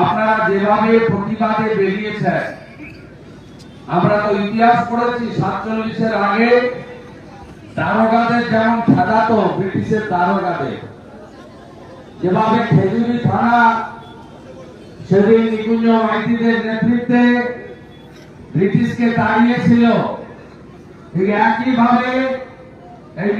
আপনারা যেভাবে প্রতিবাদে বেরিয়েছেন, আমরা তো ইতিহাস পড়েছি, সাতচল্লিশের আগে দারোগাদের যেমন খেদাতো ব্রিটিশের দারোগাদের। যেভাবে খেজুরি থানা, সেদিন নিকুঞ্জ মাইতিদের নেতৃত্বে ব্রিটিশকে তাড়িয়েছিল ঠিক একইভাবে এই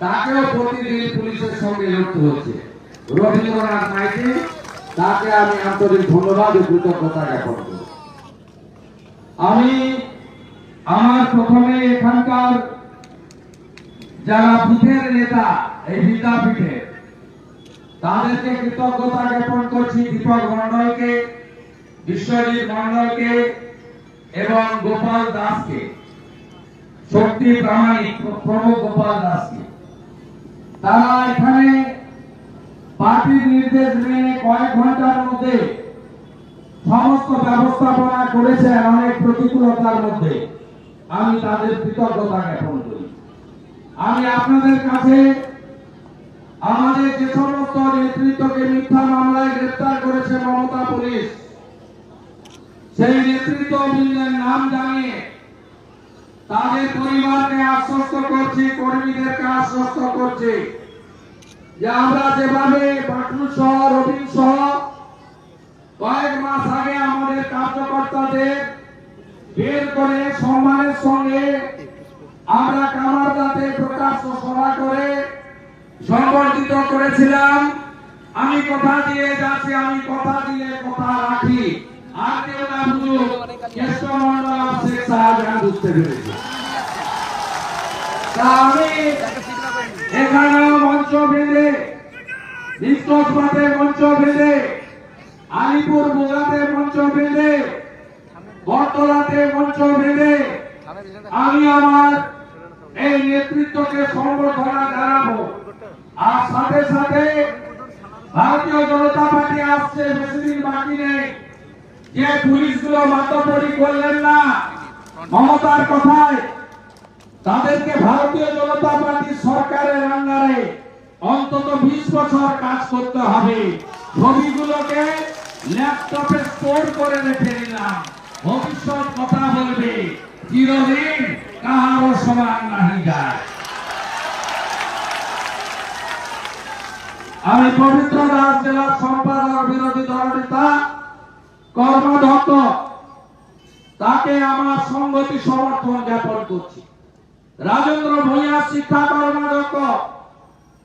তাকেও প্রতিদিন পুলিশের সঙ্গে লড়তে হচ্ছে। রবীন্দ্রনাথ মাইতি, তাকে আমি আন্তরিক ধন্যবাদ ও কৃতজ্ঞতা জ্ঞাপন করি আমি আমার প্রথমে এখানকার যারা বুথের নেতা, এই বিদ্যাপীঠে, তাদেরকে কৃতজ্ঞতা জ্ঞাপন করছি দীপক মন্ডলকে বিশ্বজিৎ মন্ডলকে এবং গোপাল দাসকে। শক্তি প্রামাণিক প্রমুখ গোপাল দাসকে। তারা এখানে পার্টির নির্দেশ মেনে কয়েক ঘণ্টার মধ্যে সমস্ত ব্যবস্থাপনা করেছেন অনেক প্রতিকূলতার মধ্যে। আমি তাদের কৃতজ্ঞতা জ্ঞাপন করি। আমি আপনাদের কাছে আমাদের যে সমস্ত নেতৃত্বকে মিথ্যা মামলায় গ্রেফতার করেছে মমতা পুলিশ, সেই নেতৃত্ববৃন্দের নাম জানিয়ে তাদের পরিবারকে আশ্বস্ত করছি, কর্মীদেরকে আশ্বস্ত করছি যে আমরা যেভাবে বাটুল সহ, রবিন সহ কয়েক মাস আগে আমাদের কার্যকর্তাদের বের করে সম্মানের সঙ্গে আমরা কামারদাতে প্রকাশ্য সভা করে সংবর্ধিত করেছিলাম। আমি কথা দিয়ে যাচ্ছি, আমি কথা দিয়ে কথা রাখি। আর কেউ না তা আমি এখানেও মঞ্চ নিষ্কসপাতে মঞ্চ বেঁধে আলিপুর বোগাতে মঞ্চ বেঁধে, বটতলাতে মঞ্চ বেঁধে, আমি আমার এই নেতৃত্বকে সংবর্ধনা জানাব। আর সাথে সাথে ভারতীয় জনতা পার্টি আসছে, বেশি দিন বাকি নেই। যে পুলিশগুলো মাতব্বরি করলেন না, মমতার কথায়, তাদেরকে ভারতীয় জনতা পার্টি সরকারের আন্ডারে অন্তত বিশ বছর কাজ করতে হবে। ছবিগুলোকে ল্যাপটপে স্টোর করে রেখে দিলাম। ভবিষ্যৎ কথা বলবে, চিরদিন কাহারও সমান নাহি যায়। আমি পবিত্র দাস জেলার সম্পাদক বিরোধী দল নেতা কর্মদত্ত তাকে আমার সংগতি সমর্থন জ্ঞাপন করছি। রাজেন্দ্র ভূঁইয়া, শিক্ষা কর্মদক্ষ,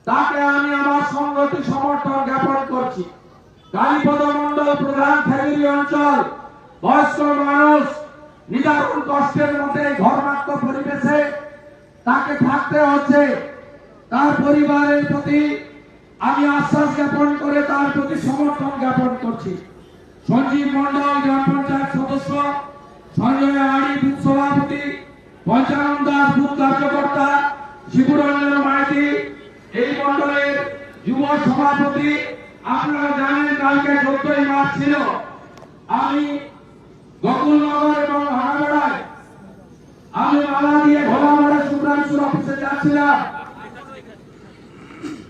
তাকে আমি আমার সংগতি সমর্থন জ্ঞাপন করছি। কালীপদ মন্ডল প্রধান খেজুরি অঞ্চল, বয়স্ক মানুষ, নিদারুণ কষ্টের মধ্যে ঘরমাক্ত পরিবেশে তাকে থাকতে হচ্ছে। তার পরিবারের প্রতি আমি আশ্বাস জ্ঞাপন করে তার প্রতি সমর্থন জ্ঞাপন করছি। সঞ্জীব মন্ডল গ্রাম পঞ্চায়েত সদস্য, সঞ্জয় আড়ি, বুথ সভাপতি, পঞ্চানন দাস, বুথ কার্যকর্তা, শিবরঞ্জন মাইতি, এই মন্ডলের যুব সভাপতি আপনারা জানেন কালকে চোদ্দই মার্চ ছিল। আমি গকুলনগর এবং হানাগড়ায় আমি মালা দিয়ে ভোলামারে সুব্রাংশুর অফিসে যাচ্ছিলাম।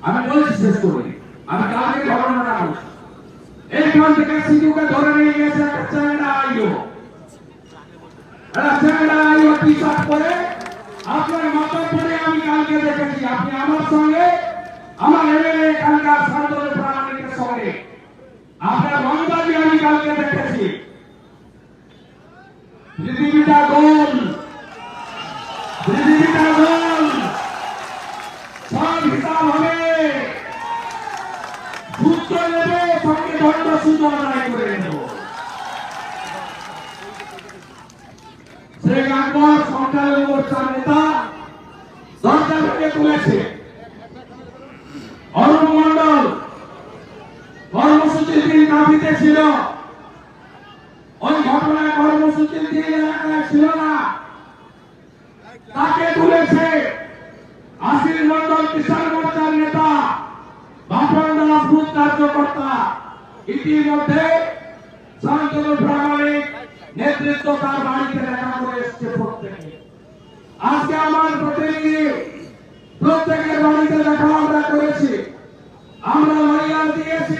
আমি বলছি শেষ করি আমি কালকে ঘটনাটা বলছি। এইখান থেকে সিধুকে ধরে নিয়ে গেছে একটা চ্যাংড়া আইলো একটা চ্যাংড়া আইলো শার্ট পরে আপনার মাথার পরে আমি কালকে দেখেছি। আপনি আমার সঙ্গে আমার এমএলএ এখানকার শান্তনু প্রামাণিকের সঙ্গে আপনার রংবাজি আমি কালকে দেখেছি। পৃথিবীটা গোল। পৃথিবীটা গোল। সব হিসাব হবে। সূত্র নেবে, সঙ্গে দণ্ড সূত্র আদায় করে নেব। শেখ আকবর সংখ্যালঘু মোর্চার নেতা দরজা থেকে তুলেছে। অরুণ মন্ডল কর্মসূচির ছিল। ওই ঘটনায় কর্মসূচি সুচিন্তির এলাকায় ছিল না। তাকে তুলেছে আসির মন্ডল কিষাণ মোর্চার নেতা, বাপন দাস বুথ কার্যকর্তা। ইতিমধ্যে শান্তনু প্রামাণিক নেতৃত্ব তার বাড়িতে দেখা করে এসছে প্রত্যেকে। আজকে আমার প্রতিনিধি প্রত্যেকের বাড়িতে দেখা আমরা করেছি। আমরা লড়াইয়ার দিয়েছি।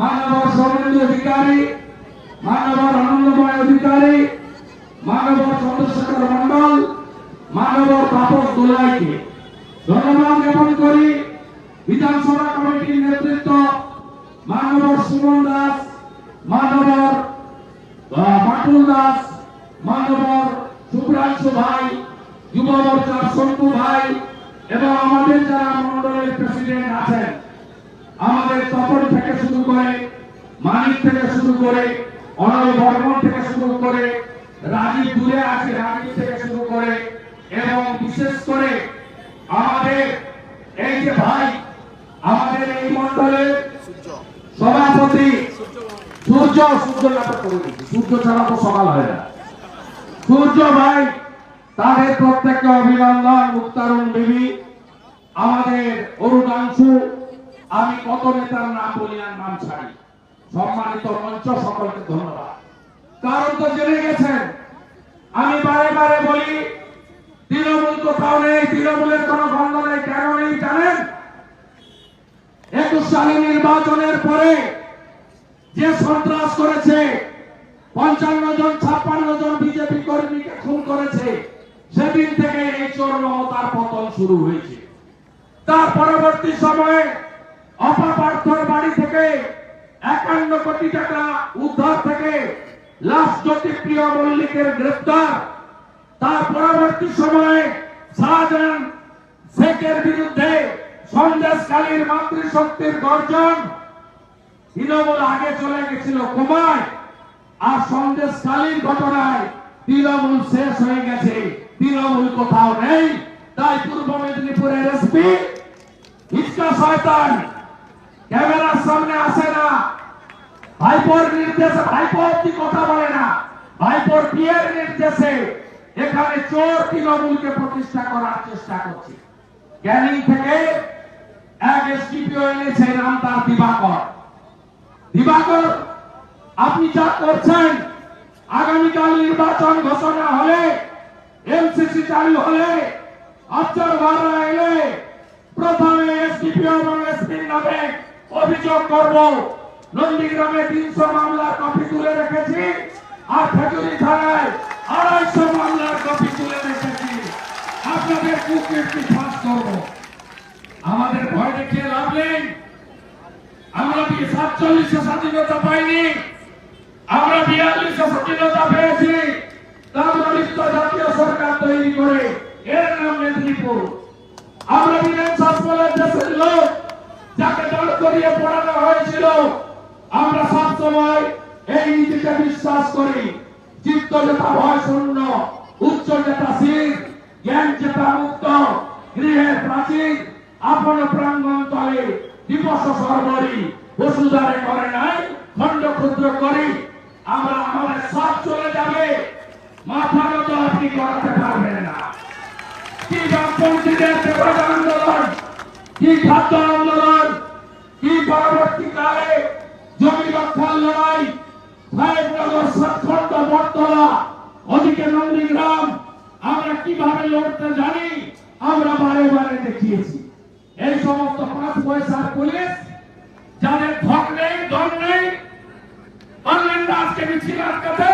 মানব সৌমেন্দ্র অধিকারী মানব আনন্দময় অধিকারী মানব চন্দ্রশেখর মন্ডল মানব তাপস দোলাইকে। ধন্যবাদ জ্ঞাপন করি। বিধানসভা কমিটির নেতৃত্ব মানব সুমন দাস মানব বাটুল দাস, মানবর শুভ্রাংশু ভাই, যুব মোর্চার সন্তু ভাই, এবং আমাদের যারা মন্ডলের প্রেসিডেন্ট আছেন আমাদের তপন থেকে শুরু করে, মানিক থেকে শুরু করে, অনল বর্মন থেকে শুরু করে রাজীব দূরে আছে রাজীব থেকে শুরু করে, এবং বিশেষ করে আমাদের এই যে ভাই, আমাদের এই মন্ডলের সভাপতি সূর্য সূর্য নাটক করে সূর্য ছাড়া তো সকাল হয় না। সূর্য ভাই, তাদের প্রত্যেককে অভিনন্দন, মুক্তারুণ বিবি, আমাদের অরুণাংশু আমি কত নেতার নাম বলি আর নাম ছাড়ি? সম্মানিত মঞ্চ সকলকে ধন্যবাদ। কারণ তো জেনে গেছেন, আমি বারে বারে বলি, তৃণমূল কোথাও নেই, তৃণমূলের কোনো গন্ধ নেই, কেন নেই জানেন? একুশ সালে নির্বাচনের পরে যে সন্ত্রাস করেছে, পঞ্চান্ন জন, ছাপ্পান্ন জন বিজেপি কর্মীকে খুন করেছে, সেদিন থেকে এই চোর মমতার পতন শুরু হয়েছে। তার পরবর্তী সময়ে অপাপার্থর বাড়ি থেকে একান্ন কোটি টাকা উদ্ধার থেকে লাশ জ্যোতিপ্রিয় মল্লিকের গ্রেফতার তার পরবর্তী সময়ে শাহজাহান শেখের বিরুদ্ধে সন্দেশকালীর মাতৃশক্তির গর্জন তৃণমূল আগে চলে গেছিল কুমায় আর সন্দেশকালীন ঘটনায় তৃণমূল শেষ হয়ে গেছে। তৃণমূল কোথাও নেই, তাই পূর্ব মেদিনীপুরের এসপি ইচ্ছা শয়তান ক্যামেরার সামনে আসে না। ভাইপোর নির্দেশে ভাইপো অব্দি কথা বলে না। ভাইপোর বিয়ের নির্দেশে এখানে চোর তৃণমূলকে প্রতিষ্ঠা করার চেষ্টা করছে। ক্যানিং থেকে এক এসডিপিও এনেছে নাম তার দিবাকর। দিবাকর, আপনি যা করছেন, আগামীকাল নির্বাচন ঘোষণা হলে এমসিসি চালু হলে অবজারভাররা এলে প্রথমে এসডিপিও এবং এসপির নামে অভিযোগ করব, নন্দীগ্রামে তিনশো মামলার কপি তুলে রেখেছি আর খেজুরি থানায় আড়াইশো মামলার কপি তুলে রেখেছি। আপনাদের কুকীর্তি ফাঁস করব। আমাদের ভয় দেখিয়ে লাভ নেই। আমরা কি সাতচল্লিশে স্বাধীনতা পাইনি? আমরা বিয়াল্লিশে স্বাধীনতা পেয়েছি। জাতীয় সরকার তৈরি করে। এর নাম মেদিনীপুর। আমরা বিধান শাসনের দেশের লোক। করিয়ে পড়ানো হয়েছিল। আমরা সব সময় এই নীতিতে বিশ্বাস করি। চিত্ত যেটা ভয় শূন্য, উচ্চ যেটা শীত, জ্ঞান যেটা মুক্ত, গৃহের প্রাচীর, আপন প্রাঙ্গণ তলে দিবস সর্বরি, বসুধারে করে নাই, খণ্ড ক্ষুদ্র করি। আমরা আমাদের সব চলে যাবে। মাথা মতো আপনি করাতে পারবেন না। কি বামপন্থীদের দেবতা আন্দোলন? কি খাদ্য আন্দোলন? পরবর্তীকালে জমি রক্ষার লড়াই সাতখণ্ড বটতলা, ওদিকে নন্দীগ্রাম, আমরা কীভাবে লড়তে জানি, আমরা বারে বারে দেখিয়েছি। এই সমস্ত পাঁচ পয়সার পুলিশ, যাদের ধক নেই দম নেই আজকে মিছিল আটকাতে,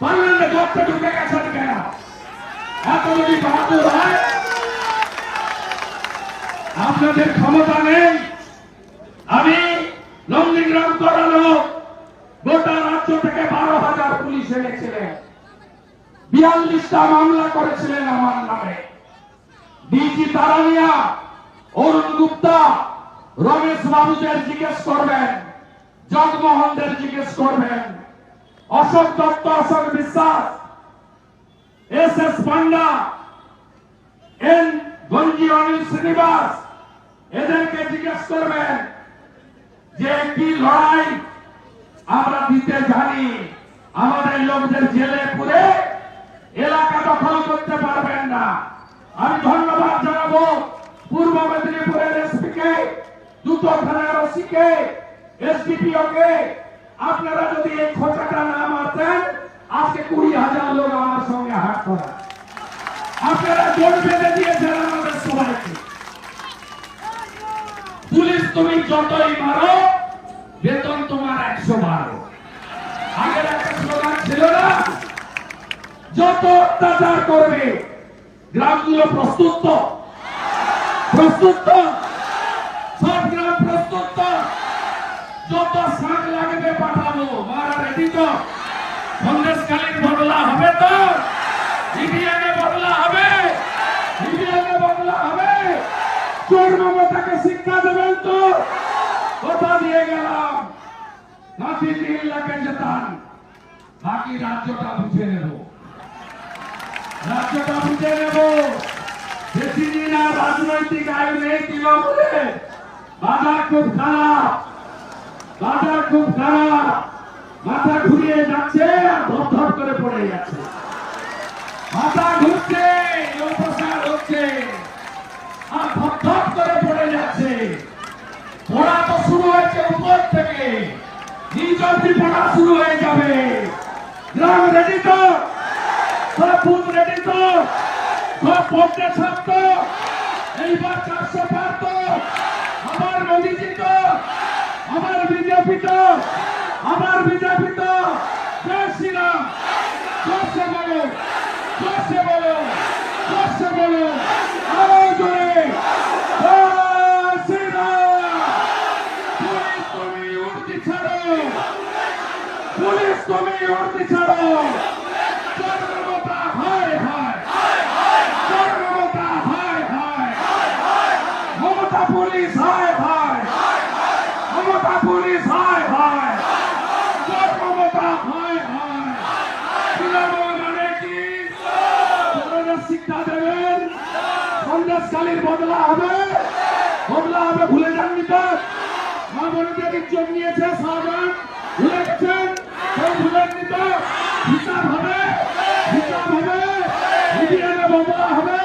পারলেন ঢুকে গেছেন এত যদি বাহাদুর হয় আপনাদের ক্ষমতা নেই। আমি নন্দীগ্রাম করালো গোটা রাজ্য থেকে বারো হাজার পুলিশ ছেড়েছিলেন বিয়াল্লিশটা মামলা করেছিলেন আমার নামে। ডিজি তারানিয়া, অরুণ গুপ্তা, রমেশ বাবুদের জিজ্ঞেস করবেন, জগমোহনদের জিজ্ঞেস করবেন, Ashok Dutta, Ashok Biswas, S S Panda, N Ganji Anil Srinivas এদেরকে জিজ্ঞেস করবেন যে কি লড়াই আমরা দিতে জানি। আমাদের লোকদের জেলে পুরে এলাকা দখল করতে পারবেন না। আমি ধন্যবাদ জানাব পূর্ব মেদিনীপুরের এসপি কে দুটো থানার ওসি কে এসডিপিও কে আপনারা যদি এই খোঁচাটা না মারতেন, আজকে কুড়ি হাজার লোক আমার সঙ্গে হাত করা আপনারা জোর বেঁধে দিয়েছেন আমাদের সবাইকে। তুমি যতই মারো, বেতন তোমার একশো বারো। আগের একটা স্লোগান ছিল না? যত অত্যাচার করবে, গ্রামগুলো প্রস্তুত তো? প্রস্তুত তো? সব গ্রাম প্রস্তুত তো? যত শাক লাগবে পাঠাবো, মারা রেডি তো? সন্দেশকালীন বদলা হবে তো? ইভিএমে বদলা হবে? ইভিএমে বদলা হবে? চোর মমতাকে শিক্ষা দেবেন? তো কথা দিয়ে গেলাম। নাতি তিন লাখে যেতান বাকি রাজ্যটা বুঝে নেব। রাজ্যটা বুঝে নেব। বেশি দিন আর রাজনৈতিক আয় নেই তৃণমূলে বাজার খুব খারাপ। বাজার খুব খারাপ। মাথা ঘুরিয়ে যাচ্ছে আর ধর ধর করে পড়ে যাচ্ছে মাথা ঘুরছে আর ধপ করে পড়ে যাচ্ছে পড়া তো শুরু হয়েছে উপর থেকে নিচ পড়া শুরু হয়ে যাবে। গ্রাম রেডি তো? সব বুথ রেডি তো? সব পড়তে সব এইবার চারশো পার আমার মোদিজি তো? আমার বিজেপি তো? আমার বিজেপি তো? জয় শ্রীরাম। জোরসে বলো জোরসে বলো জোরসে বলো আরও জোরে জয় শ্রীরাম পুলিশ তুমি উর্দি ছাড়ো পুলিশ তুমি উর্দি ছাড়ো জনমতা হায় হায় জনমতা হায় হায় মমতা পুলিশ হায় হায় মমতা পুলিশ হায় হায় জনমতা হায় হায় শিক্ষা দেবেন সন্দেশকালীর বদলা হবে বদলা হবে ভুলে যাননি তো মা বোনদের ইজ্জত নিয়েছে সাজান ভুলে কেউ ভুলেননি তো হিসাব হবে হিসাব হবে হবে।